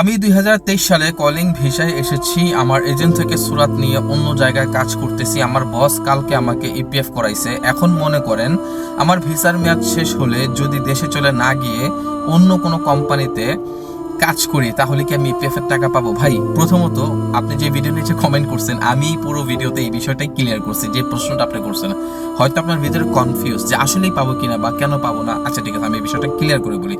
আমি দুই হাজার তেইশ সালে কলিং ভিসায় এসেছি। আমার এজেন্ট থেকে সুরাত নিয়ে অন্য জায়গায় কাজ করতেছি। আমার বস কালকে আমাকে ইপিএফ করাইছে। এখন মনে করেন, আমার ভিসার মেয়াদ শেষ হলে যদি দেশে চলে না গিয়ে অন্য কোনো কোম্পানিতে কাজ করি, তাহলে কি আমি ইপিএফ এর টাকা পাবো? ভাই, প্রথমত আপনি যে ভিডিও নিচে কমেন্ট করছেন, আমি পুরো ভিডিওতে এই বিষয়টাই ক্লিয়ার করছি যে প্রশ্নটা আপনি করছেন। হয়তো আপনার ভিতরে কনফিউজ যে আসলেই পাবো কিনা বা কেন পাবো না? আচ্ছা ঠিক আছে, আমি এই বিষয়টা ক্লিয়ার করে বলি।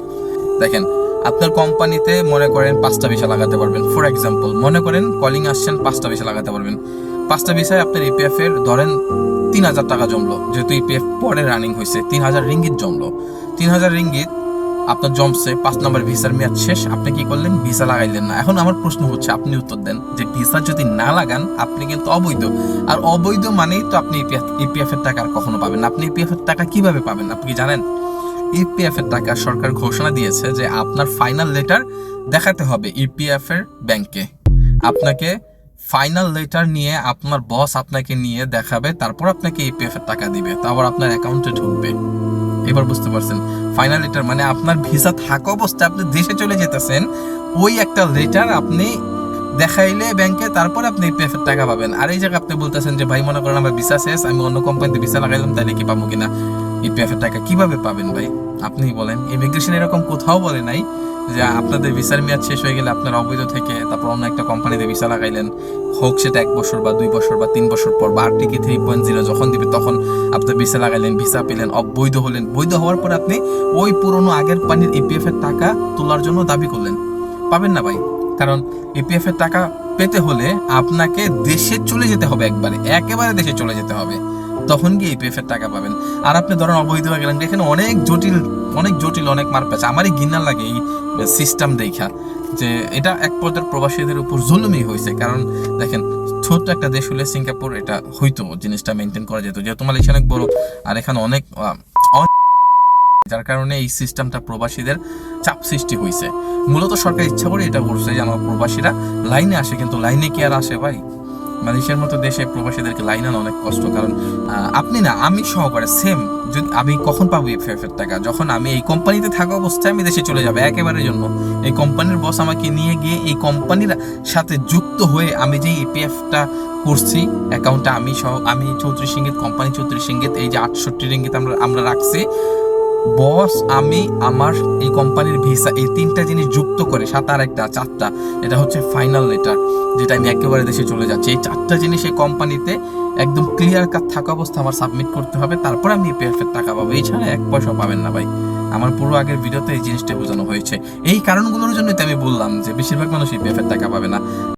দেখেন আপনার কোম্পানিতে মনে করেন পাঁচটা ভিসা লাগাতে পারবেন। ফর এক্সাম্পল মনে করেন কলিং আসছেন, পাঁচটা ভিসা লাগাতে পারবেন। পাঁচটা ভিসায় আপনার ইপিএফ এর ধরেন তিন হাজার টাকা জমলো, যেহেতু ইপিএফ পরে রানিং হয়েছে, তিন হাজার রিঙ্গিত জমলো। তিন হাজার রিঙ্গিত, আপনার জমছে, পাঁচ নম্বর ভিসার মেয়াদ শেষ, আপনি কি করলেন? ভিসা লাগাইলেন না। এখন আমার প্রশ্ন হচ্ছে, আপনি উত্তর দেন যে ভিসা যদি না লাগান, আপনি কিন্তু অবৈধ। আর অবৈধ মানেই তো আপনি ইপিএফ এর টাকা আর কখনো পাবেন আপনি ইপিএফ এর টাকা কীভাবে পাবেন? আপনি কি জানেন? ইপিএফ এর টাকা সরকার ঘোষণা দিয়েছে যে আপনার ফাইনাল লেটার দেখাতে হবে ইপিএফ এর ব্যাংকে আপনাকে ফাইনাল লেটার নিয়ে আপনার বস আপনাকে নিয়ে দেখাবে, তারপর আপনাকে ইপিএফ এর টাকা দিবে, তারপর আপনার অ্যাকাউন্টে ঢুকবে। এবার বুঝতে পারছেন ফাইনাল লেটার মানে আপনার ভিসা থাকা অবস্থায় আপনি দেশে চলে যেতেছেন, ওই একটা লেটার আপনি দেখাইলে ব্যাংকে তারপর আপনি ইপিএফ এর টাকা পাবেন। আর এই জায়গায় আপনি বলতেছেন যে, ভাই, মনে করেন আমার ভিসা শেষ, আমি অন্য কোম্পানিতে ভিসা লাগাইলাম তাহলে কি পাবো কিনা? ইপিএফ এর টাকা কীভাবে পাবেন ভাই? আপনি বলেন। ইমিগ্রেশন এরকম কোথাও বলে নাই যে আপনাদের ভিসার মেয়াদ শেষ হয়ে গেলে আপনার অবৈধ থেকে তারপর অন্য একটা কোম্পানিতে ভিসা লাগাইলেন। হোক সেটা এক বছর বা দুই বছর বা তিন বছর পর বা আরটিকে থ্রি পয়েন্ট জিরো যখন দিবে তখন আপনি ভিসা লাগাইলেন ভিসা পেলেন, অবৈধ হলেন। বৈধ হওয়ার পর আপনি ওই পুরনো আগের পানির ইপিএফ এর টাকা তোলার জন্য দাবি করলেন। পাবেন না ভাই। কারণ ইপিএফ এর টাকা পেতে হলে আপনাকে দেশে চলে যেতে হবে একবারে। একেবারে দেশে চলে যেতে হবে। তখন গিয়ে ইপিএফ এর টাকা পাবেন? আর আপনি ধরেন অবৈধ হয়ে গেলেন, এখানে অনেক জটিল অনেক জটিল, অনেক মার পেছে আমারই ঘৃণা লাগে এই সিস্টেম দেখা, যে এটা এক পর্যায়ের প্রবাসীদের উপর জুলুমই হয়েছে। কারণ দেখেন, ছোট্ট একটা দেশ হলে সিঙ্গাপুর এটা হইতো, জিনিসটা মেনটেন করা যেত। যেহেতু মালয়েশিয়া অনেক বড়, আর এখানে অনেক- যার কারণে এই সিস্টেমটা প্রবাসীদের চাপ সৃষ্টি হয়েছে। মূলত সরকার ইচ্ছা করে এটা করছে যে আমার প্রবাসীরা লাইনে আসে, কিন্তু লাইনে কি আর আসে ভাই? মালয়েশিয়ার মতো দেশে প্রবাসীদেরকে লাইন আনা অনেক কষ্ট, কারণ আপনি না, আমি সহকারে সেম যদি আমি কখন পাবো এই ফেফের টাকা? যখন আমি এই কোম্পানিতে থাকা অবস্থায় আমি দেশে চলে যাব একেবারে জন্য। এই কোম্পানির বস আমাকে নিয়ে গিয়ে এই কোম্পানির সাথে যুক্ত হয়ে আমি যে ইপিএফটা করছি অ্যাকাউন্টটা আমি সহ, আমি চৌত্রিশ ইঙ্গিত কোম্পানি চৌত্রিশ ইঙ্গিত এই যে আটষট্টি রিঙ্গিত আমরা আমরা রাখছি বস, আমি, আমার এই কোম্পানির ভিসা, এই তিনটা জিনিস যুক্ত করে সাত আর একটা, চারটা, এটা হচ্ছে ফাইনাল লেটার যেটা আমি একেবারে দেশে চলে যাচ্ছি। এই চারটা জিনিস এই কোম্পানিতে একদম ক্লিয়ার কাট থাকা অবস্থা আমার সাবমিট করতে হবে, তারপর আমি ইপিএফ এর টাকা পাবো। এছাড়া এক পয়সা পাবেন না ভাই। আমার পুরো আগের ভিডিওতে এই জিনিসটা বোঝানো হয়েছে। এই কারণগুলোর জন্যই তো আমি বললাম যে বেশিরভাগ মানুষ ইপিএফ এর টাকা পাবে